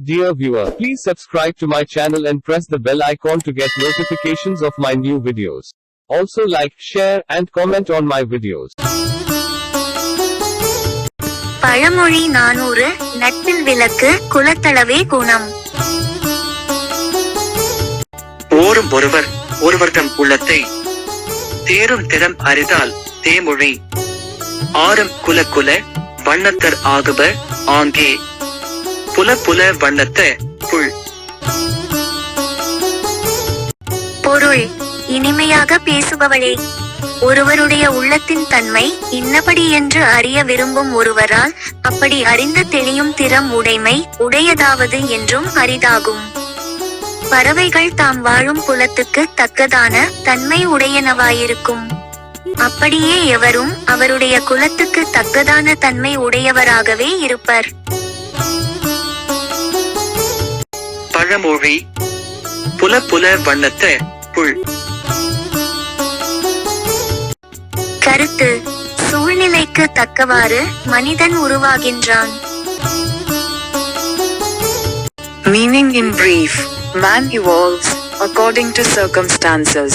Dear viewer, please subscribe to my channel and press the bell icon to get notifications of my new videos. Also like, share, and comment on my videos. பழமொழி நானூறு நட்பில் விளக்கு குலத்தளவே குணம் ஓரும் ஒருவர் ஒருவர்தம் உள்ளத்தை தேரும் திறம் அறிதால் தேமொழி ஆரம் குல குல வண்ணத்தர் ஆகுப ஆங்கே புல புல வண்ணத்த புல். பொருள் இனிமையாக பேசுபவளே. ஒருவருடைய உள்ளத்தின் தன்மை இன்னபடி என்று அறிய விரும்பும் ஒருவரால் அப்படி அறிந்து தெளியும் திறம் உடைமை உடையதாவது என்றும் அரிதாகும். பறவைகள் தாம் வாழும் குலத்துக்கு தக்கதான தன்மை உடையனவாயிருக்கும். அப்படியே எவரும் அவருடைய குலத்துக்கு தக்கதான தன்மை உடையவராகவே இருப்பர். பழமொழி புல புல வண்ணத்த புல் கருத்து சூழ்நிலைக்கு தக்கவாறு மனிதன் உருவாகின்றான் Meaning in brief, man evolves according to circumstances.